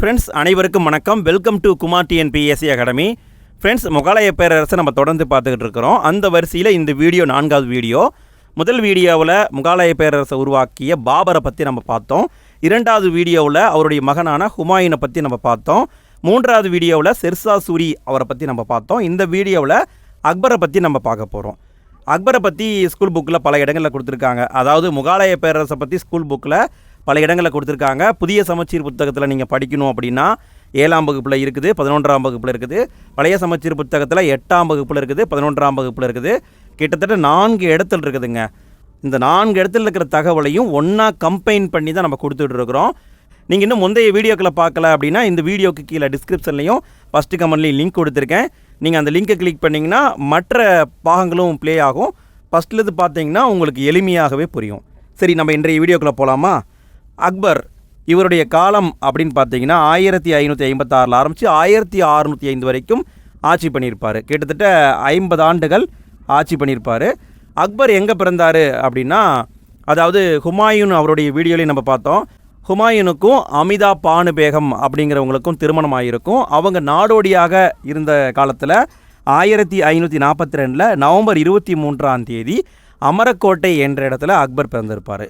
Friends அனைவருக்கும் வணக்கம். Welcome to Kumar TNPSC academy friends முகலாய பேரரசை நம்ம தொடர்ந்து பார்த்துக்கிட்டு இருக்கிறோம். அந்த வரிசையில் இந்த வீடியோ நான்காவது வீடியோ. முதல் வீடியோவில் முகலாய பேரரசை உருவாக்கிய பாபரை பற்றி நம்ம பார்த்தோம். இரண்டாவது வீடியோவில் அவருடைய மகனான ஹுமாயூனை பற்றி நம்ம பார்த்தோம். மூன்றாவது வீடியோவில் செர்சா சூரி அவரை பற்றி நம்ம பார்த்தோம். இந்த வீடியோவில் அக்பரை பற்றி நம்ம பார்க்க போகிறோம் அக்பரை பற்றி ஸ்கூல் புக்கில் பல இடங்களில் கொடுத்துருக்காங்க. அதாவது முகாலய பேரரசை பற்றி ஸ்கூல் புக்கில் பல இடங்களில் கொடுத்துருக்காங்க. புதிய சமச்சீர் புத்தகத்தில் நீங்கள் படிக்கணும் அப்படின்னா ஏழாம் வகுப்பில் இருக்குது பதினொன்றாம் வகுப்பில் இருக்குது. பழைய சமச்சீர் புத்தகத்தில் எட்டாம் வகுப்பில் இருக்குது பதினொன்றாம் வகுப்பில் இருக்குது. கிட்டத்தட்ட நான்கு இடத்துல இருக்குதுங்க. இந்த நான்கு இடத்துல இருக்கிற தகவலையும் ஒன்றா கம்பைன் பண்ணி தான் நம்ம கொடுத்துட்ருக்குறோம். நீங்கள் இன்னும் முந்தைய வீடியோக்களை பார்க்கல அப்படின்னா இந்த வீடியோக்கு கீழே டிஸ்கிரிப்ஷன்லையும் ஃபஸ்ட்டு கமெண்ட்லேயும் லிங்க் கொடுத்துருக்கேன். நீங்கள் அந்த லிங்கை கிளிக் பண்ணிங்கன்னா மற்ற பாகங்களும் ப்ளே ஆகும். ஃபஸ்ட்டில் இது பார்த்தீங்கன்னா உங்களுக்கு எளிமையாகவே புரியும். சரி நம்ம இன்றைய வீடியோக்குள்ளே போகலாமா அக்பர் இவருடைய காலம் அப்படின்னு பார்த்தீங்கன்னா ஆயிரத்தி ஐநூற்றி ஐம்பத்தாறில் ஆரம்பித்து ஆயிரத்தி அறுநூற்றி ஐந்து வரைக்கும் ஆட்சி பண்ணியிருப்பார். கிட்டத்தட்ட ஐம்பது ஆண்டுகள் ஆட்சி பண்ணியிருப்பார். அக்பர் எங்கே பிறந்தார் அப்படின்னா அதாவது ஹுமாயூன் அவருடைய வீடியோலையும் நம்ம பார்த்தோம். ஹுமாயூனுக்கும் அமிதா பானு பேகம் அப்படிங்கிறவங்களுக்கும் திருமணம் ஆகியிருக்கும் அவங்க நாடோடியாக இருந்த காலத்தில் ஆயிரத்தி ஐநூற்றி நாற்பத்தி ரெண்டில் நவம்பர் இருபத்தி மூன்றாம் தேதி அமரக்கோட்டை என்ற இடத்துல அக்பர் பிறந்திருப்பார்.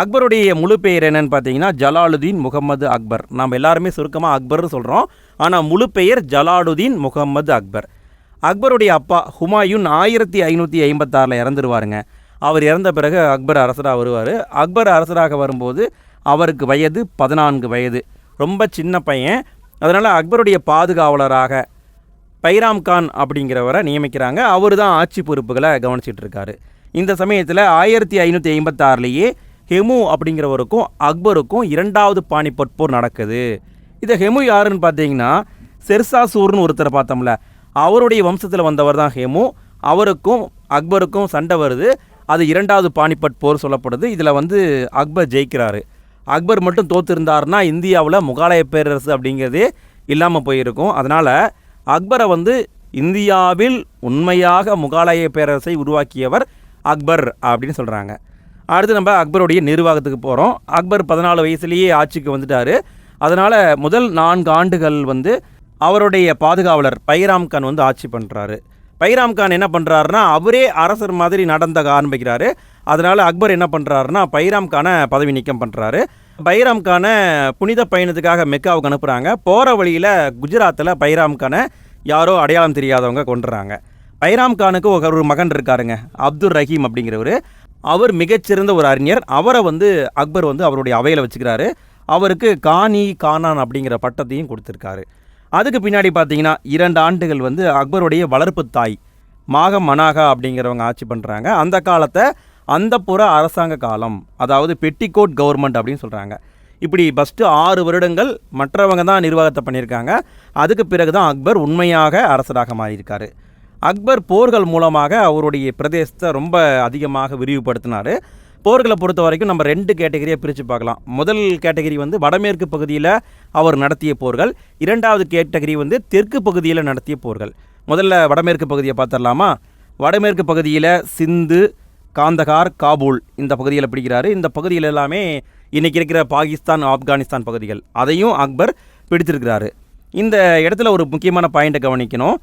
அக்பருடைய முழு பெயர் என்னன்னு பார்த்தீங்கன்னா ஜலாலுதீன் முகமது அக்பர். நம்ம எல்லாருமே சுருக்கமாக அக்பர்னு சொல்கிறோம் ஆனால் முழு பெயர் ஜலாலுதீன் முகமது அக்பர். அக்பருடைய அப்பா ஹுமாயூன் ஆயிரத்தி ஐநூற்றி ஐம்பத்தாறில் இறந்துருவாருங்க. அவர் இறந்த பிறகு அக்பர் அரசராக வருவார். அக்பர் அரசராக வரும்போது அவருக்கு வயது பதினான்கு வயது. ரொம்ப சின்ன பையன். அதனால் அக்பருடைய பாதுகாவலராக பைராம் கான் அப்படிங்கிறவரை நியமிக்கிறாங்க. அவர் தான் ஆட்சி பொறுப்புகளை கவனிச்சிட்ருக்காரு இந்த சமயத்தில் ஆயிரத்தி ஐநூற்றி ஐம்பத்தாறுலேயே ஹெமு அப்படிங்கிறவருக்கும் அக்பருக்கும் இரண்டாவது பானிபட் போர் நடக்குது. இதை ஹெமு யாருன்னு பார்த்தீங்கன்னா செர்சாசூர்னு ஒருத்தரை பார்த்தோம்ல அவருடைய வம்சத்தில் வந்தவர் தான் ஹெமு. அவருக்கும் அக்பருக்கும் சண்டை வருது. அது இரண்டாவது பானிபட் போர் சொல்லப்படுது. இதில் வந்து அக்பர் ஜெயிக்கிறாரு. அக்பர் மட்டும் தோத்திருந்தார்னா இந்தியாவில் முகாலய பேரரசு அப்படிங்கிறதே இல்லாமல் போயிருக்கும். அதனால் அக்பரை வந்து இந்தியாவில் உண்மையாக முகாலய பேரரசை உருவாக்கியவர் அக்பர் அப்படின்னு சொல்கிறாங்க அடுத்து நம்ம அக்பருடைய நிர்வாகத்துக்கு போகிறோம் அக்பர் பதினாலு வயசுலேயே ஆட்சிக்கு வந்துட்டார். அதனால் முதல் நான்கு ஆண்டுகள் வந்து அவருடைய பாதுகாவலர் பைராம் கான் வந்து ஆட்சி பண்ணுறாரு பைராம் கான் என்ன பண்ணுறாருனா அவரே அரசர் மாதிரி நடந்த ஆரம்பிக்கிறாரு அதனால் அக்பர் என்ன பண்ணுறாருனா பைராம் கானை பதவி நீக்கம் பண்ணுறாரு பைராம் கானை புனித பயணத்துக்காக மெக்காவுக்கு அனுப்புகிறாங்க போகிற வழியில் குஜராத்தில் பைராம் கானை யாரோ அடையாளம் தெரியாதவங்க கொண்டுறாங்க பைராம் கானுக்கு ஒரு மகன் இருக்காருங்க அப்துல் ரஹீம் அப்படிங்கிறவர். அவர் மிகச்சிறந்த ஒரு அறிஞர். அவரை வந்து அக்பர் வந்து அவருடைய அவையில் வச்சுக்கிறாரு. அவருக்கு காணி கானான் அப்படிங்கிற பட்டத்தையும் கொடுத்துருக்காரு. அதுக்கு பின்னாடி பார்த்தீங்கன்னா இரண்டு ஆண்டுகள் வந்து அக்பருடைய வளர்ப்பு தாய் மாக மனாகா அப்படிங்கிறவங்க ஆட்சி பண்ணுறாங்க அந்த காலத்தை அந்த புற அரசாங்க காலம் அதாவது பெட்டிகோட் கவர்மெண்ட் அப்படின்னு சொல்கிறாங்க இப்படி ஃபஸ்ட்டு ஆறு வருடங்கள் மற்றவங்க தான் நிர்வாகத்தை பண்ணியிருக்காங்க. அதுக்கு பிறகு தான் அக்பர் உண்மையாக அரசராக மாறியிருக்காரு. அக்பர் போர்கள் மூலமாக அவருடைய பிரதேசத்தை ரொம்ப அதிகமாக விரிவுபடுத்தினார். போர்களை பொறுத்த வரைக்கும் நம்ம ரெண்டு கேட்டகரியாக பிரித்து பார்க்கலாம். முதல் கேட்டகரி வந்து வடமேற்கு பகுதியில் அவர் நடத்திய போர்கள். இரண்டாவது கேட்டகரி வந்து தெற்கு பகுதியில் நடத்திய போர்கள். முதல்ல வடமேற்கு பகுதியை பார்த்துடலாமா? வடமேற்கு பகுதியில் சிந்து காந்தகார் காபூல் இந்த பகுதியில் பிடிக்கிறாரு. இந்த பகுதியில் எல்லாமே இன்றைக்கி இருக்கிற பாகிஸ்தான் ஆப்கானிஸ்தான் பகுதிகள். அதையும் அக்பர் பிடித்திருக்கிறாரு இந்த இடத்துல ஒரு முக்கியமான பாயிண்ட்டை கவனிக்கணும்.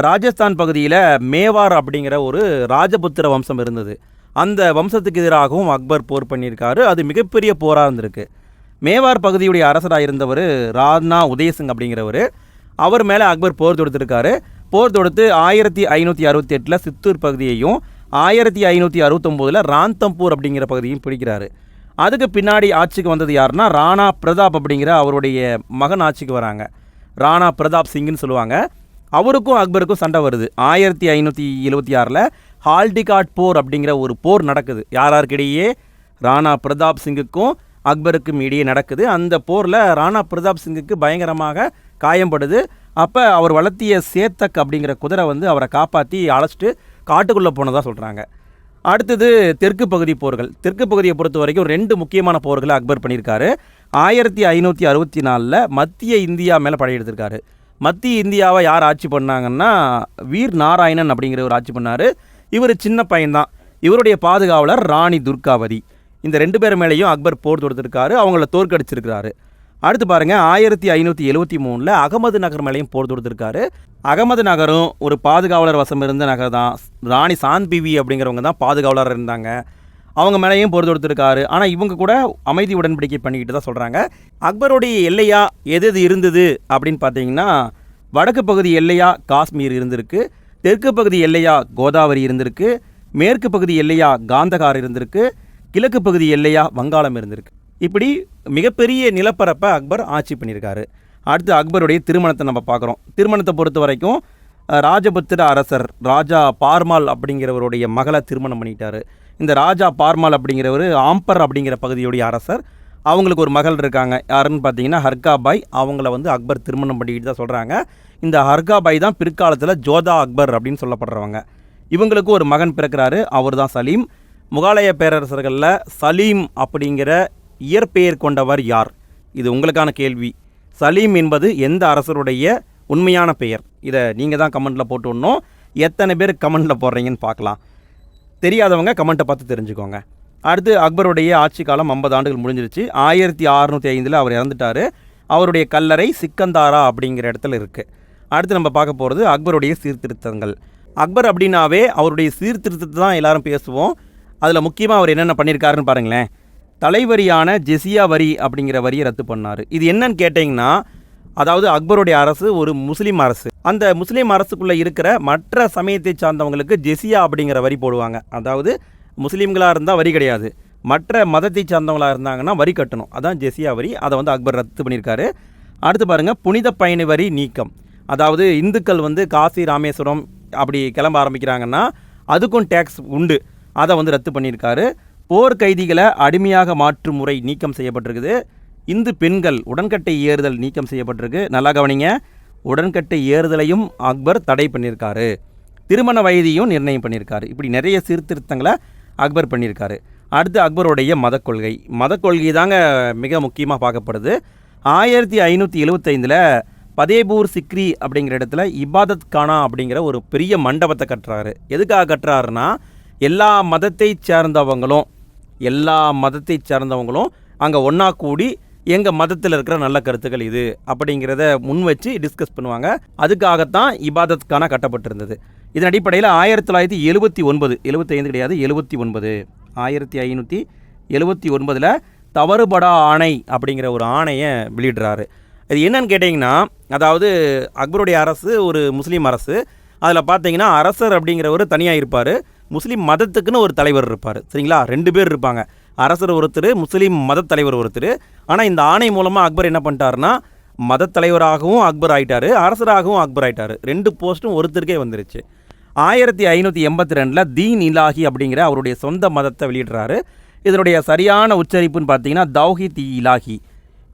ராஜஸ்தான் பகுதியில் மேவார் அப்படிங்கிற ஒரு ராஜபுத்திர வம்சம் இருந்தது. அந்த வம்சத்துக்கு எதிராகவும் அக்பர் போர் பண்ணியிருக்காரு. அது மிகப்பெரிய போராக இருந்திருக்கு. மேவார் பகுதியுடைய அரசராக இருந்தவர் ராணா உதயசிங் அப்படிங்கிறவர். அவர் மேலே அக்பர் போர் தொடுத்திருக்காரு. போர் தொடுத்து ஆயிரத்தி ஐநூற்றி அறுபத்தி எட்டில் சித்தூர் பகுதியையும் ஆயிரத்தி ஐநூற்றி அறுபத்தொம்போதில் ராந்தம்பூர் அப்படிங்கிற பகுதியும் பிடிக்கிறாரு. அதுக்கு பின்னாடி ஆட்சிக்கு வந்தது யாருன்னா ராணா பிரதாப் அப்படிங்கிற அவருடைய மகன் ஆட்சிக்கு வராங்க. ராணா பிரதாப் சிங்னு சொல்லுவாங்க. அவருக்கும் அக்பருக்கும் சண்டை வருது. ஆயிரத்தி ஐநூற்றி எழுபத்தி ஆறில் ஹால்டிகாட் போர் அப்படிங்கிற ஒரு போர் நடக்குது. யாராருக்கிடையே ராணா பிரதாப் சிங்குக்கும் அக்பருக்கும் இடையே நடக்குது. அந்த போரில் ராணா பிரதாப் சிங்குக்கு பயங்கரமாக காயம்படுது. அப்போ அவர் வளர்த்திய சேத்தக் அப்படிங்கிற குதிரை வந்து அவரை காப்பாற்றி அழைச்சிட்டு காட்டுக்குள்ளே போனதாக சொல்கிறாங்க அடுத்தது தெற்கு பகுதி போர்கள். தெற்கு பகுதியை பொறுத்த வரைக்கும் ரெண்டு முக்கியமான போர்களை அக்பர் பண்ணியிருக்காரு. ஆயிரத்தி ஐநூற்றி அறுபத்தி நாலில் மத்திய இந்தியா மேலே படையெடுத்திருக்காரு. மத்திய இந்தியாவை யார் ஆட்சி பண்ணாங்கன்னா வீர் நாராயணன் அப்படிங்கிறவர் ஆட்சி பண்ணார். இவர் சின்ன பையன்தான். இவருடைய பாதுகாவலர் ராணி துர்காவதி. இந்த ரெண்டு பேர் மேலேயும் அக்பர் போர் தொடுத்திருக்காரு. அவங்கள தோற்கடிச்சிருக்கிறாரு. அடுத்து பாருங்கள் ஆயிரத்தி ஐநூற்றி எழுபத்தி மூணில் அகமது நகர் மேலேயும் போர் தொடுத்திருக்காரு. அகமது நகரும் ஒரு பாதுகாவலர் வசம் இருந்த நகர் தான் ராணி சாந்த் பிவி அப்படிங்கிறவங்க தான் பாதுகாவலர் இருந்தாங்க. அவங்க மேலேயும் போர் தொடுத்திருக்காரு ஆனால் இவங்க கூட அமைதி உடன்படிக்கை பண்ணிக்கிட்டு தான் சொல்கிறாங்க அக்பருடைய எல்லையா எது எது இருந்தது அப்படின்னு பார்த்தீங்கன்னா வடக்கு பகுதி எல்லையா காஷ்மீர் இருந்திருக்கு. தெற்கு பகுதி எல்லையா கோதாவரி இருந்திருக்கு. மேற்கு பகுதி எல்லையா காந்தகார் இருந்திருக்கு. கிழக்கு பகுதி எல்லையா வங்காளம் இருந்திருக்கு. இப்படி மிகப்பெரிய நிலப்பரப்பை அக்பர் ஆட்சி பண்ணியிருக்காரு. அடுத்து அக்பருடைய திருமணத்தை நம்ம பார்க்குறோம். திருமணத்தை பொறுத்த வரைக்கும் ராஜபுத்திர அரசர் ராஜா பார்மால் அப்படிங்கிறவருடைய மகளை திருமணம் பண்ணிட்டாரு. இந்த ராஜா பார்மால் அப்படிங்கிறவர் ஆம்பர் அப்படிங்கிற பகுதியுடைய அரசர் அவங்களுக்கு ஒரு மகள் இருக்காங்க. யாருன்னு பார்த்தீங்கன்னா ஹர்காபாய். அவங்கள வந்து அக்பர் திருமணம் பண்ணிக்கிட்டு தான் சொல்கிறாங்க இந்த ஹர்காபாய் தான் பிற்காலத்தில் ஜோதா அக்பர் அப்படின்னு சொல்லப்படுறவங்க. இவங்களுக்கு ஒரு மகன் பிறக்கிறாரு அவர் தான் சலீம். முகாலய பேரரசர்களில் சலீம் அப்படிங்கிற இயற்பெயர் கொண்டவர் யார்? இது உங்களுக்கான கேள்வி. சலீம் என்பது எந்த அரசருடைய உண்மையான பெயர்? இதை நீங்கள் தான் கமெண்ட்டில் போட்டு விடணும். எத்தனை பேர் கமெண்ட்டில் போடுறீங்கன்னு பார்க்கலாம். தெரியாதவங்க கமெண்ட்டை பார்த்து தெரிஞ்சுக்கோங்க. அடுத்து அக்பருடைய ஆட்சி காலம் ஐம்பது ஆண்டுகள் முடிஞ்சிருச்சு. ஆயிரத்தி அறநூற்றி ஐந்தில் அவர் இறந்துட்டார். அவருடைய கல்லறை சிக்கந்தாரா அப்படிங்கிற இடத்துல இருக்குது அடுத்து நம்ம பார்க்க போகிறது அக்பருடைய சீர்திருத்தங்கள். அக்பர் அப்படின்னாவே அவருடைய சீர்திருத்தத்தை தான் எல்லாரும் பேசுவோம். அதில் முக்கியமாக அவர் என்னென்ன பண்ணியிருக்காருன்னு பாருங்களேன். தலைவரியான ஜெசியா வரி அப்படிங்கிற வரியை ரத்து பண்ணார். இது என்னன்னு கேட்டிங்கன்னா அதாவது அக்பருடைய அரசு ஒரு முஸ்லீம் அரசு. அந்த முஸ்லீம் அரசுக்குள்ளே இருக்கிற மற்ற சமயத்தை சார்ந்தவங்களுக்கு ஜெசியா அப்படிங்கிற வரி போடுவாங்க. அதாவது முஸ்லீம்களாக இருந்தால் வரி கிடையாது. மற்ற மதத்தை சார்ந்தவங்களாக இருந்தாங்கன்னா வரி கட்டணும். அதான் ஜெசியா வரி. அதை வந்து அக்பர் ரத்து பண்ணியிருக்காரு. அடுத்து பாருங்கள் புனித பயணி வரி நீக்கம். அதாவது இந்துக்கள் வந்து காசி ராமேஸ்வரம் அப்படி கிளம்ப ஆரம்பிக்கிறாங்கன்னா அதுக்கும் டேக்ஸ் உண்டு. அதை வந்து ரத்து பண்ணியிருக்காரு. போர் கைதிகளை அடிமையாக மாற்றும் முறை நீக்கம் செய்யப்பட்டிருக்குது. இந்து பெண்கள் உடன்கட்டை ஏறுதல் நீக்கம் செய்யப்பட்டிருக்கு. நல்லா கவனிங்க. உடன்கட்டை ஏறுதலையும் அக்பர் தடை பண்ணியிருக்காரு. திருமண வயதையும் நிர்ணயம் பண்ணியிருக்காரு. இப்படி நிறைய சீர்திருத்தங்களை அக்பர் பண்ணியிருக்காரு. அடுத்து அக்பருடைய மதக்கொள்கை கொள்கை. கொள்கை தாங்க மிக முக்கியமாக பார்க்கப்படுது. ஆயிரத்தி ஐநூற்றி எழுபத்தைந்தில் பதேபூர் சிக்ரி அப்படிங்கிற இடத்துல இபாதத் கானா அப்படிங்கிற ஒரு பெரிய மண்டபத்தை கட்டுறாரு. எதுக்காக கட்டுறாருன்னா எல்லா மதத்தை சேர்ந்தவங்களும் எல்லா மதத்தை சேர்ந்தவங்களும் அங்கே ஒன்றா கூடி எங்கள் மதத்தில் இருக்கிற நல்ல கருத்துக்கள் இது அப்படிங்கிறத முன் வச்சு டிஸ்கஸ் பண்ணுவாங்க. அதுக்காகத்தான் இபாதத்துக்கான கட்டப்பட்டிருந்தது. இதன் அடிப்படையில் ஆயிரத்தி தொள்ளாயிரத்தி எழுபத்தி ஒன்பது எழுபத்தைந்து கிடையாது எழுபத்தி ஒன்பது. ஆயிரத்தி ஐநூற்றி எழுபத்தி ஒன்பதில் தவறுபடா ஆணை அப்படிங்கிற ஒரு ஆணையை வெளியிடுறாரு. இது என்னன்னு கேட்டிங்கன்னா அதாவது அக்பருடைய அரசு ஒரு முஸ்லீம் அரசு. அதில் பார்த்தீங்கன்னா அரசர் அப்படிங்கிறவர் தனியாக இருப்பார். முஸ்லீம் மதத்துக்குன்னு ஒரு தலைவர் இருப்பார். சரிங்களா? ரெண்டு பேர் இருப்பாங்க. அரசர் ஒருத்தர் முஸ்லீம் மதத் தலைவர் ஒருத்தர். ஆனால் இந்த ஆணை மூலமாக அக்பர் என்ன பண்ணிட்டாருன்னா மதத் தலைவராகவும் அக்பர் ஆயிட்டார் அரசராகவும் அக்பர் ஆயிட்டார். ரெண்டு போஸ்ட்டும் ஒருத்தருக்கே வந்துருச்சு. ஆயிரத்தி ஐநூற்றி எண்பத்தி ரெண்டில் தீன் இலாஹி அப்படிங்கிற அவருடைய சொந்த மதத்தை வெளியிடுறாரு. இதனுடைய சரியான உச்சரிப்புன்னு பார்த்தீங்கன்னா தௌஹித் இலாஹி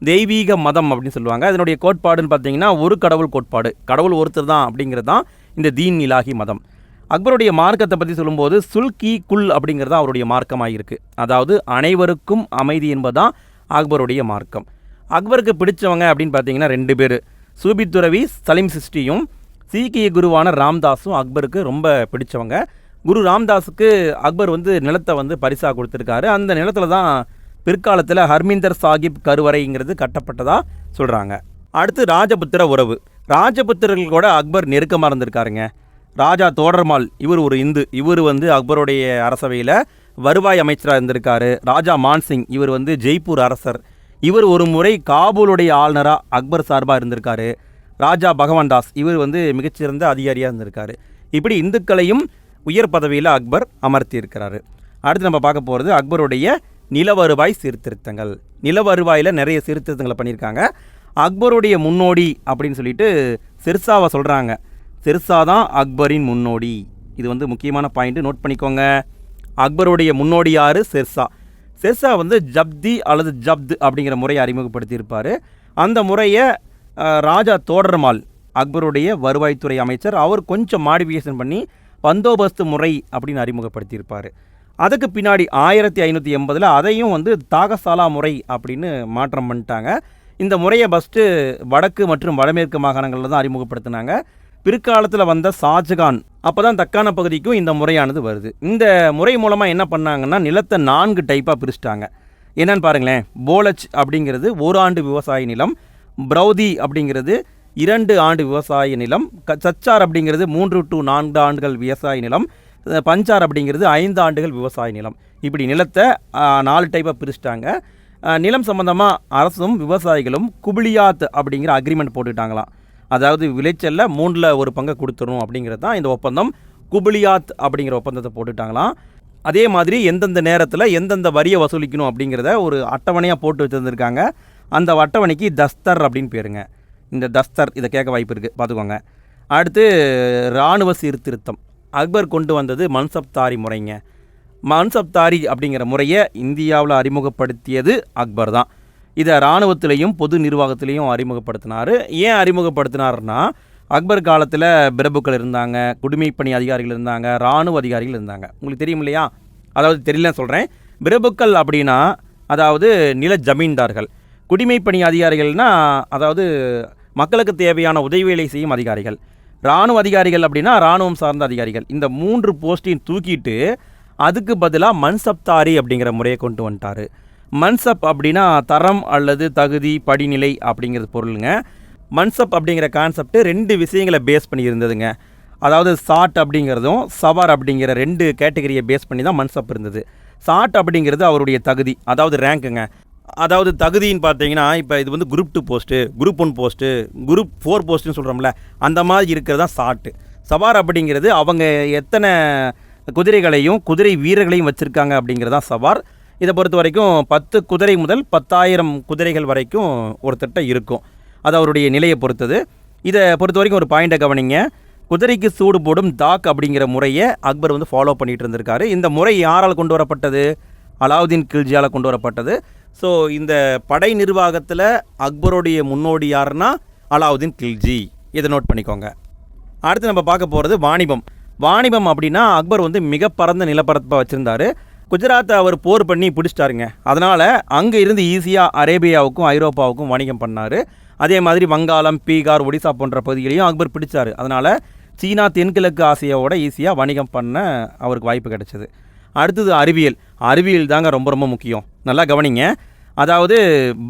தெய்வீக மதம் அப்படின்னு சொல்லுவாங்க. இதனுடைய கோட்பாடுன்னு பார்த்தீங்கன்னா ஒரு கடவுள் கோட்பாடு கடவுள் ஒருத்தர் தான் அப்படிங்கிறது தான் இந்த தீன் இலாஹி மதம். அக்பருடைய மார்க்கத்தை பற்றி சொல்லும்போது சுல்கி குல் அப்படிங்கிறது தான் அவருடைய மார்க்கமாக இருக்குது அதாவது அனைவருக்கும் அமைதி என்பதுதான் அக்பருடைய மார்க்கம். அக்பருக்கு பிடிச்சவங்க அப்படின்னு பார்த்தீங்கன்னா ரெண்டு பேர். சூபி துறவி சலீம் சிஸ்டியும் சீக்கிய குருவான ராம்தாஸும் அக்பருக்கு ரொம்ப பிடிச்சவங்க. குரு ராம்தாஸுக்கு அக்பர் வந்து நிலத்தை வந்து பரிசாக கொடுத்துருக்காரு. அந்த நிலத்துல தான் பிற்காலத்தில் ஹர்மிந்தர் சாஹிப் கருவறைங்கிறது கட்டப்பட்டதாக சொல்கிறாங்க அடுத்து ராஜபுத்திர உறவு. ராஜபுத்திரர்கள் கூட அக்பர் நெருக்கமாக இருந்திருக்காருங்க. ராஜா தோடர்மால் இவர் ஒரு இந்து. இவர் வந்து அக்பருடைய அரசவையில் வருவாய் அமைச்சராக இருந்திருக்காரு. ராஜா மான்சிங் இவர் வந்து ஜெய்ப்பூர் அரசர். இவர் ஒரு முறை காபூலுடைய ஆளுநராக அக்பர் சார்பாக இருந்திருக்காரு. ராஜா பகவான் தாஸ் இவர் வந்து மிகச்சிறந்த அதிகாரியாக இருந்திருக்காரு. இப்படி இந்துக்களையும் உயர் பதவியில் அக்பர் அமர்த்தியிருக்கிறாரு. அடுத்து நம்ம பார்க்க போகிறது அக்பருடைய நில வருவாய் சீர்திருத்தங்கள். நில வருவாயில் நிறைய சீர்திருத்தங்களை பண்ணியிருக்காங்க. அக்பருடைய முன்னோடி அப்படின்னு சொல்லிட்டு சிர்சாவை சொல்கிறாங்க சிர்சா தான் அக்பரின் முன்னோடி. இது வந்து முக்கியமான பாயிண்ட்டு நோட் பண்ணிக்கோங்க. அக்பருடைய முன்னோடி யார்? சிர்சா. சிர்சா வந்து ஜப்தி அல்லது ஜப்து அப்படிங்கிற முறையை அறிமுகப்படுத்தியிருப்பார். அந்த முறையை ராஜா தோடர்மால் அக்பருடைய வருவாய்த்துறை அமைச்சர் அவர் கொஞ்சம் மாடிஃபிகேஷன் பண்ணி பந்தோபஸ்து முறை அப்படின்னு அறிமுகப்படுத்தியிருப்பார். அதுக்கு பின்னாடி ஆயிரத்தி ஐநூற்றி எண்பதில் அதையும் வந்து தாகசாலா முறை அப்படின்னு மாற்றம் பண்ணிட்டாங்க. இந்த முறையை ஃபஸ்ட்டு வடக்கு மற்றும் வடமேற்கு மாகாணங்களில் தான் அறிமுகப்படுத்தினாங்க. பிற்காலத்தில் வந்த ஷாஜகான். அப்போ தான் தக்கான பகுதிக்கும் இந்த முறையானது வருது. இந்த முறை மூலமாக என்ன பண்ணாங்கன்னா நிலத்தை நான்கு டைப்பாக பிரிச்சிட்டாங்க. என்னன்னு பாருங்களேன். போலச் அப்படிங்கிறது ஓராண்டு விவசாய நிலம் பிரௌதி அப்படிங்கிறது இரண்டு ஆண்டு விவசாய நிலம் க சச்சார் அப்படிங்கிறது மூன்று டு நான்கு ஆண்டுகள் விவசாய நிலம் பஞ்சார் அப்படிங்கிறது ஐந்து ஆண்டுகள் விவசாய நிலம். இப்படி நிலத்தை நாலு டைப்பாக பிரிச்சிட்டாங்க. நிலம் சம்மந்தமாக அரசும் விவசாயிகளும் குபிலியாத் அப்படிங்கிற அக்ரிமெண்ட் போட்டுட்டாங்களாம். அதாவது விளைச்சலில் மூணில் ஒரு பங்கை கொடுத்துடணும் அப்படிங்கிறது தான் இந்த ஒப்பந்தம். குபிலியாத் அப்படிங்கிற ஒப்பந்தத்தை போட்டுட்டாங்களாம். அதே மாதிரி எந்தெந்த நேரத்தில் எந்தெந்த வரியை வசூலிக்கணும் அப்படிங்கிறத ஒரு அட்டவணையாக போட்டு வச்சுருந்துருக்காங்க. அந்த அட்டவணைக்கு தஸ்தர் அப்படின்னு பேருங்க. இந்த தஸ்தர் இதை கேட்க வாய்ப்பு இருக்குது பார்த்துக்கோங்க. அடுத்து இராணுவ சீர்திருத்தம். அக்பர் கொண்டு வந்தது மன்சப்தாரி முறைங்க. மன்சப்தாரி அப்படிங்கிற முறையை இந்தியாவில் அறிமுகப்படுத்தியது அக்பர் தான். இதை இராணுவத்திலையும் பொது நிர்வாகத்திலையும் அறிமுகப்படுத்தினார். ஏன் அறிமுகப்படுத்தினார்னா அக்பர் காலத்தில் பிரபுக்கள் இருந்தாங்க குடிமைப்பணி அதிகாரிகள் இருந்தாங்க இராணுவ அதிகாரிகள் இருந்தாங்க. உங்களுக்கு தெரியும் இல்லையா? அதாவது தெரியலன்னு சொல்கிறேன் பிரபுக்கள் அப்படின்னா அதாவது நில ஜமீன்தார்கள். குடிமைப்பணி அதிகாரிகள்னா அதாவது மக்களுக்கு தேவையான உதவி வேலை செய்யும் அதிகாரிகள். இராணுவ அதிகாரிகள் அப்படின்னா இராணுவம் சார்ந்த அதிகாரிகள். இந்த மூன்று போஸ்டையும் தூக்கிட்டு அதுக்கு பதிலாக மன்சப்தாரி அப்படிங்கிற முறையை கொண்டு வந்துட்டார். மன்சப் அப்படின்னா தரம் அல்லது தகுதி படிநிலை அப்படிங்கிறது பொருளுங்க. மன்சப் அப்படிங்கிற கான்செப்ட் ரெண்டு விஷயங்களை பேஸ் பண்ணி இருந்ததுங்க அதாவது சாட் அப்படிங்கிறதும் சவார் அப்படிங்கிற ரெண்டு கேட்டகரியை பேஸ் பண்ணி தான் மன்சப் இருந்தது. சாட் அப்படிங்கிறது அவருடைய தகுதி அதாவது ரேங்க்குங்க அதாவது தகுதின்னு பார்த்தீங்கன்னா இப்போ இது வந்து group two post group one post group four போஸ்ட்டுன்னு சொல்கிறோம்ல அந்த மாதிரி இருக்கிறது தான் சாட்டு சவார் அப்படிங்கிறது அவங்க எத்தனை குதிரைகளையும் குதிரை வீரர்களையும் வச்சுருக்காங்க அப்படிங்கிறது தான் சவார் இதை பொறுத்த வரைக்கும் பத்து குதிரை முதல் பத்தாயிரம் குதிரைகள் வரைக்கும் ஒருத்தட்ட இருக்கும். அது அவருடைய நிலையை பொறுத்தது. இதை பொறுத்த வரைக்கும் ஒரு பாயிண்டை கவனிங்க. குதிரைக்கு சூடு போடும் தாக் அப்படிங்கிற முறையை அக்பர் வந்து ஃபாலோ பண்ணிகிட்டு இருந்திருக்காரு. இந்த முறை யாரால் கொண்டு வரப்பட்டது? அலாவுதீன் கில்ஜியால் கொண்டு வரப்பட்டது. ஸோ இந்த படை நிர்வாகத்தில் அக்பருடைய முன்னோடி யாருன்னா? அலாவுதீன் கில்ஜி. இதை நோட் பண்ணிக்கோங்க. அடுத்து நம்ம பார்க்க போகிறது வாணிபம். வாணிபம் அப்படின்னா அக்பர் வந்து மிக பரந்த நிலப்பரப்பை வச்சுருந்தாரு. குஜராத்தை அவர் போர் பண்ணி பிடிச்சிட்டாருங்க. அதனால் அங்கே இருந்து ஈஸியாக அரேபியாவுக்கும் ஐரோப்பாவுக்கும் வணிகம் பண்ணார். அதே மாதிரி வங்காளம் பீகார் ஒடிசா போன்ற பகுதிகளையும் அக்பர் பிடிச்சார். அதனால் சீனா தென்கிழக்கு ஆசியாவோட ஈஸியாக வணிகம் பண்ண அவருக்கு வாய்ப்பு கிடைச்சது. அடுத்தது அறிவியல். அறிவியல் தாங்க ரொம்ப ரொம்ப முக்கியம். நல்லா கவனிங்க. அதாவது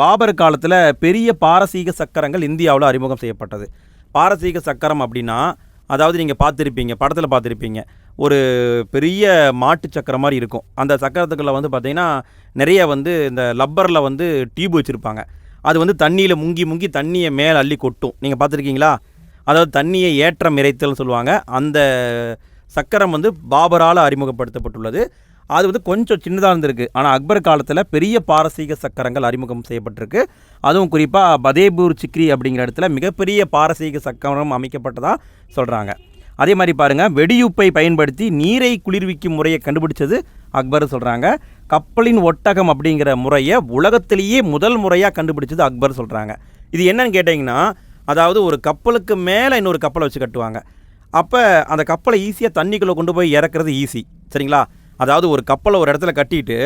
பாபர் காலத்தில் பெரிய பாரசீக சக்கரங்கள் இந்தியாவில் அறிமுகம் செய்யப்பட்டது. பாரசீக சக்கரம் அப்படின்னா அதாவது நீங்கள் பார்த்துருப்பீங்க படத்தில் பார்த்துருப்பீங்க. ஒரு பெரிய மாட்டு சக்கரம் மாதிரி இருக்கும். அந்த சக்கரத்துக்குள்ளே வந்து பார்த்தீங்கன்னா நிறைய வந்து இந்த லப்பரில் வந்து டியூப் வச்சுருப்பாங்க. அது வந்து தண்ணியில் முங்கி முங்கி தண்ணியை மேலே அள்ளி கொட்டும். நீங்கள் பார்த்துருக்கீங்களா? அதாவது தண்ணியை ஏற்றம் இறைத்தல்னு சொல்லுவாங்க. அந்த சக்கரம் வந்து பாபரால் அறிமுகப்படுத்தப்பட்டுள்ளது. அது வந்து கொஞ்சம் சின்னதாக இருந்திருக்கு. ஆனால் அக்பர் காலத்தில் பெரிய பாரசீக சக்கரங்கள் அறிமுகம் செய்யப்பட்டிருக்கு. அதுவும் குறிப்பாக பதேபூர் சிக்ரி அப்படிங்கிற இடத்துல மிகப்பெரிய பாரசீக சக்கரம் அமைக்கப்பட்டதாக சொல்கிறாங்க அதே மாதிரி பாருங்கள் வெடியுப்பை பயன்படுத்தி நீரை குளிர்விக்கும் முறையை கண்டுபிடிச்சது அக்பர் சொல்கிறாங்க கப்பலின் ஒட்டகம் அப்படிங்கிற முறையை உலகத்திலேயே முதல் முறையாக கண்டுபிடிச்சது அக்பர் சொல்கிறாங்க இது என்னன்னு கேட்டிங்கன்னா அதாவது ஒரு கப்பலுக்கு மேலே இன்னொரு கப்பலை வச்சு கட்டுவாங்க. அப்போ அந்த கப்பலை ஈஸியாக தண்ணிக்குள்ளே கொண்டு போய் இறக்குறது ஈஸி சரிங்களா? அதாவது ஒரு கப்பலை ஒரு இடத்துல கட்டிட்டு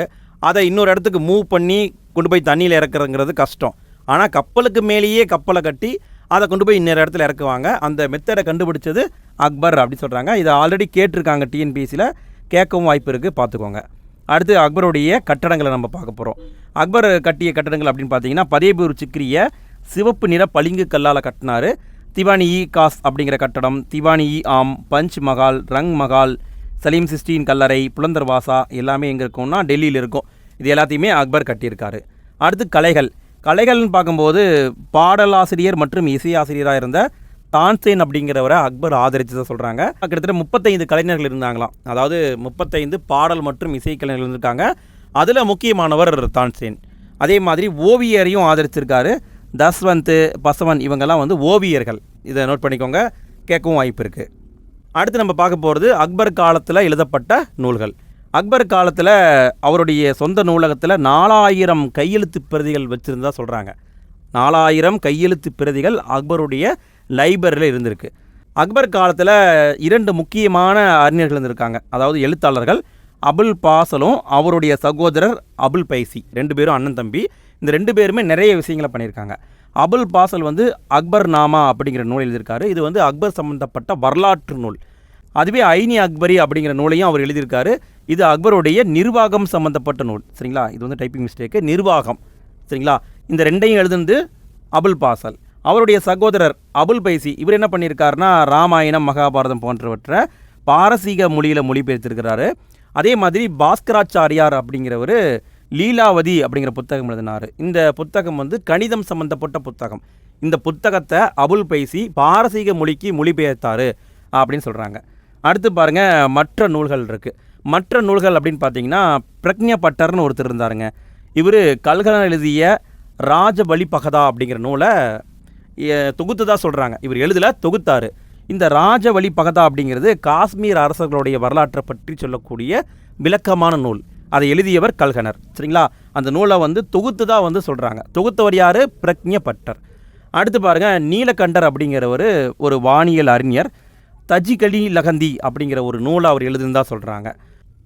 அதை இன்னொரு இடத்துக்கு மூவ் பண்ணி கொண்டு போய் தண்ணியில் இறக்குறதுங்கிறது கஷ்டம். ஆனால் கப்பலுக்கு மேலேயே கப்பலை கட்டி அதை கொண்டு போய் இன்னொரு இடத்துல இறக்குவாங்க. அந்த மெத்தடை கண்டுபிடிச்சது அக்பர் அப்படி சொல்கிறாங்க இதை ஆல்ரெடி கேட்டிருக்காங்க டிஎன்பிஎஸ்சியில் கேட்கவும் வாய்ப்பு இருக்குது பார்த்துக்கோங்க. அடுத்து அக்பருடைய கட்டடங்களை நம்ம பார்க்க போகிறோம் அக்பர் கட்டிய கட்டடங்கள் அப்படின்னு பார்த்தீங்கன்னா பதேபூர் சிக்ரியை சிவப்பு நிற பளிங்கு கல்லால் கட்டினார். திவானி இ காஸ் அப்படிங்கிற கட்டடம் திவானி இ ஆம் பஞ்ச் மகால் ரங் மகால் சலீம் சிஸ்டீன் கல்லறை புலந்தர் வாசா எல்லாமே எங்கே இருக்கும்னா டெல்லியில் இருக்கும். இது எல்லாத்தையுமே அக்பர் கட்டியிருக்காரு. அடுத்து கலைகள். கலைகள்னு பார்க்கும்போது பாடலாசிரியர் மற்றும் இசையாசிரியராக இருந்த தான்சேன் அப்படிங்கிறவரை அக்பர் ஆதரிச்சதை சொல்கிறாங்க கிட்டத்தட்ட முப்பத்தைந்து கலைஞர்கள் இருந்தாங்களாம். அதாவது முப்பத்தைந்து பாடல் மற்றும் இசை கலைஞர்கள் இருந்திருக்காங்க. அதில் முக்கியமானவர் தான்சேன். அதே மாதிரி ஓவியரையும் ஆதரிச்சிருக்காரு. தஸ்வந்த் பசவன் இவங்கெல்லாம் வந்து ஓவியர்கள். இதை நோட் பண்ணிக்கோங்க. கேட்கவும் வாய்ப்பு இருக்குது அடுத்து நம்ம பார்க்க போகிறது அக்பர் காலத்தில் எழுதப்பட்ட நூல்கள். அக்பர் காலத்தில் அவருடைய சொந்த நூலகத்தில் நாலாயிரம் கையெழுத்து பிரதிகள் வச்சுருந்தா சொல்கிறாங்க நாலாயிரம் கையெழுத்து பிரதிகள் அக்பருடைய லைப்ரரியில் இருந்திருக்கு. அக்பர் காலத்தில் இரண்டு முக்கியமான அறிஞர்கள் இருந்திருக்காங்க. அதாவது எழுத்தாளர்கள் அபுல் பாசலும் அவருடைய சகோதரர் அபுல் பைசி. ரெண்டு பேரும் அண்ணன் தம்பி. இந்த ரெண்டு பேருமே நிறைய விஷயங்களை பண்ணியிருக்காங்க. அபுல் பாசல் வந்து அக்பர் நாமா அப்படிங்கிற நூல் எழுதியிருக்காரு. இது வந்து அக்பர் சம்பந்தப்பட்ட வரலாற்று நூல். அதுவே ஐனி அக்பரி அப்படிங்கிற நூலையும் அவர் எழுதியிருக்காரு. இது அக்பருடைய நிர்வாகம் சம்மந்தப்பட்ட நூல். சரிங்களா? இது வந்து டைப்பிங் மிஸ்டேக்கு நிர்வாகம். சரிங்களா? இந்த ரெண்டையும் எழுதுனது அபுல் பாசல். அவருடைய சகோதரர் அபுல் பைசி. இவர் என்ன பண்ணியிருக்காருன்னா ராமாயணம் மகாபாரதம் போன்றவற்றை பாரசீக மொழியில் மொழிபெயர்த்திருக்கிறாரு. அதே மாதிரி பாஸ்கராச்சாரியார் அப்படிங்கிறவர் லீலாவதி அப்படிங்கிற புத்தகம் எழுதினார். இந்த புத்தகம் வந்து கணிதம் சம்மந்தப்பட்ட புத்தகம். இந்த புத்தகத்தை அபுல் பைசி பாரசீக மொழிக்கு மொழிபெயர்த்தாரு அப்படின்னு சொல்கிறாங்க அடுத்து பாருங்க மற்ற நூல்கள் இருக்குது மற்ற நூல்கள் அப்படின்னு பார்த்தீங்கன்னா பிரக்ஞபட்டர்னு ஒருத்தர் இருந்தாருங்க. இவர் கல்கலன் எழுதிய ராஜபலி பகதா அப்படிங்கிற நூலை தொகுத்ததாக சொல்கிறாங்க இவர் எழுதல தொகுத்தார். இந்த ராஜவழி பகதா அப்படிங்கிறது காஷ்மீர் அரசர்களுடைய வரலாற்றை பற்றி சொல்லக்கூடிய விளக்கமான நூல். அதை எழுதியவர் கல்கனர். சரிங்களா? அந்த நூலை வந்து தொகுத்து தான் வந்து சொல்கிறாங்க தொகுத்தவர் யார்? பிரக்ஞபட்டர் அடுத்து பாருங்க நீலகண்டர் அப்படிங்கிறவர் ஒரு வானியல் அறிஞர். தஜிகலி லகந்தி அப்படிங்கிற ஒரு நூலை அவர் எழுதுன்னு தான் சொல்கிறாங்க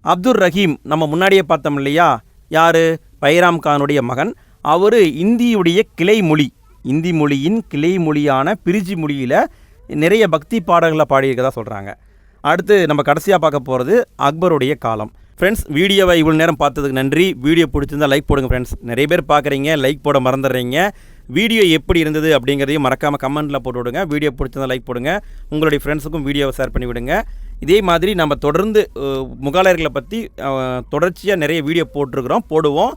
அப்துல் ரஹீம் நம்ம முன்னாடியே பார்த்தோம் இல்லையா? யார்? பைராம் கானுடைய மகன். அவர் இந்தியுடைய கிளை மொழி இந்தி மொழியின் கிளை மொழியான பிரிஜி மொழியில் நிறைய பக்தி பாடல்களை பாடியிருக்கதா சொல்கிறாங்க அடுத்து நம்ம கடைசியாக பார்க்க போகிறது அக்பருடைய காலம். ஃப்ரெண்ட்ஸ் வீடியோவை இவ்வளோ நேரம் பார்த்ததுக்கு நன்றி. வீடியோ பிடிச்சிருந்தா லைக் போடுங்க ஃப்ரெண்ட்ஸ் நிறைய பேர் பார்க்குறீங்க லைக் போட மறந்துடுறீங்க. வீடியோ எப்படி இருந்தது அப்படிங்கிறதையும் மறக்காமல் கமெண்ட்டில் போட்டு விடுங்க. வீடியோ பிடிச்சிருந்தா லைக் போடுங்க. உங்களுடைய ஃப்ரெண்ட்ஸுக்கும் வீடியோவை ஷேர் பண்ணி விடுங்க. இதே மாதிரி நம்ம தொடர்ந்து முகலாயர்களை பற்றி தொடர்ச்சியாக நிறைய வீடியோ போட்டிருக்கிறோம் போடுவோம்.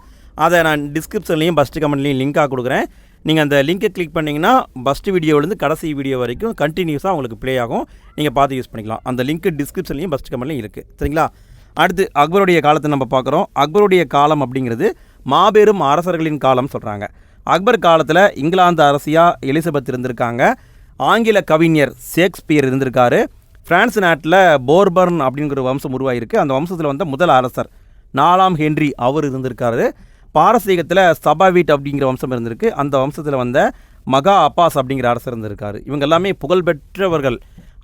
அதை நான் டிஸ்கிரிப்ஷன்லேயும் ஃபஸ்ட்டு கமெண்ட்லேயும் லிங்காக கொடுக்குறேன். நீங்கள் அந்த லிங்கை கிளிக் பண்ணிங்கன்னா ஃபஸ்ட்டு வீடியோவிலேருந்து கடைசி வீடியோ வரைக்கும் கண்டினியூஸாக உங்களுக்கு ப்ளே ஆகும். நீங்கள் பார்த்து யூஸ் பண்ணிக்கலாம். அந்த லிங்க் டிஸ்கிரிப்ஷன்லேயும் ஃபஸ்ட் கமெண்ட்லையும் இருக்குது சரிங்களா? அடுத்து அக்பருடைய காலத்தை நம்ம பார்க்குறோம். அக்பருடைய காலம் அப்படிங்கிறது மாபெரும் அரசர்களின் காலம் சொல்கிறாங்க அக்பர் காலத்தில் இங்கிலாந்து அரசியாக எலிசபெத் இருந்திருக்காங்க. ஆங்கில கவிஞர் ஷேக்ஸ்பியர் இருந்திருக்காரு. ஃப்ரான்ஸ் நாட்டில் போர்பர்ன் அப்படிங்கிற வம்சம் உருவாகிருக்கு அந்த வம்சத்தில் வந்த முதல் அரசர் நாலாம் ஹென்றி அவர் இருந்திருக்காரு. பாரசீகத்தில் சபாவீட் அப்படிங்கிற வம்சம் இருந்திருக்கு. அந்த வம்சத்தில் வந்த மகா அப்பாஸ் அப்படிங்கிற அரசர் இருந்திருக்காரு. இவங்க எல்லாமே புகழ்பெற்றவர்கள்.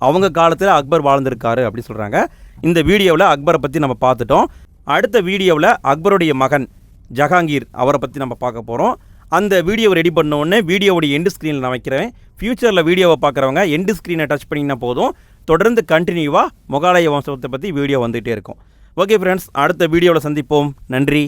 அவங்க காலத்தில் அக்பர் வாழ்ந்திருக்காரு அப்படி சொல்கிறாங்க இந்த வீடியோவில் அக்பரை பற்றி நம்ம பார்த்துட்டோம். அடுத்த வீடியோவில் அக்பருடைய மகன் ஜஹாங்கீர் அவரை பற்றி நம்ம பார்க்க போகிறோம் அந்த வீடியோவை ரெடி பண்ண உடனே வீடியோவுடைய எண்டு ஸ்க்ரீனில் நான் வைக்கிறேன். ஃப்யூச்சரில் வீடியோவை பார்க்குறவங்க எண்டு ஸ்க்ரீனை டச் பண்ணிங்கன்னா போதும். தொடர்ந்து கண்டினியூவாக முகாலய வம்சத்தை பற்றி வீடியோ வந்துகிட்டே இருக்கும். ஓகே ஃப்ரெண்ட்ஸ் அடுத்த வீடியோவில் சந்திப்போம். நன்றி.